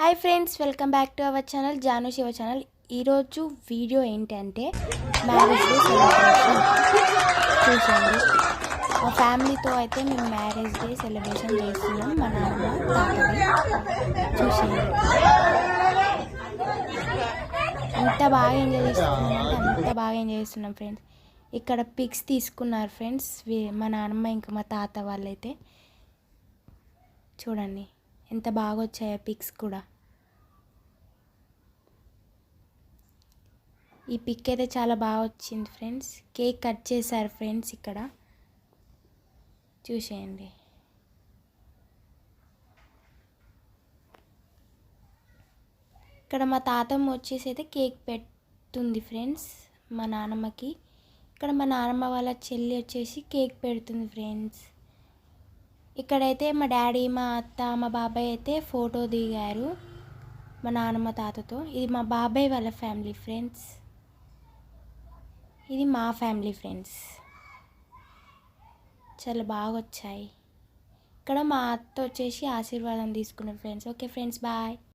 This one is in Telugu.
Hi friends welcome back to our channel Janu Shiva channel. ఈరోజు వీడియో ఏంటంటే మ్యారేజ్ డే సెలబ్రేషన్ చూసండి మా ఫ్యామిలీతో అయితే మేము మ్యారేజ్ డే సెలబ్రేషన్ చేస్తున్నాం మా నాన్న తాతది. చూసేయండి. ఎంత బాగా ఎంజాయ్ చేస్తున్నాం అంటే అంత బాగా ఎంజాయ్ చేస్తున్నాం ఫ్రెండ్స్. ఇక్కడ పిక్స్ తీసుకున్నారు ఫ్రెండ్స్ మా నాన్నమ్మ ఇంకా మా తాత వాళ్ళైతే. చూడండి. ఎంత బాగా వచ్చాయో పిక్స్ కూడా? ఈ పిక్ అయితే చాలా బాగా వచ్చింది ఫ్రెండ్స్. కేక్ కట్ చేశారు ఫ్రెండ్స్ ఇక్కడ. చూసేయండి. ఇక్కడ మా తాతమ్మ వచ్చేసి అయితే కేక్ పెడుతుంది ఫ్రెండ్స్ మా నాన్నమ్మకి ఇక్కడ మా నాన్నమ్మ వాళ్ళ చెల్లి వచ్చేసి కేక్ పెడుతుంది ఫ్రెండ్స్. ఇక్కడైతే మా డాడీ మా అత్త మా బాబాయ్ అయితే ఫోటో దిగారు మా నాన్నమ్మ తాతతో. ఇది మా బాబాయ్ వాళ్ళ ఫ్యామిలీ ఫ్రెండ్స్. ఇది మా ఫ్యామిలీ ఫ్రెండ్స్. చాలా బాగా వచ్చాయి ఇక్కడ మా అత్త వచ్చేసి ఆశీర్వాదం తీసుకున్న ఫ్రెండ్స్. Okay friends bye.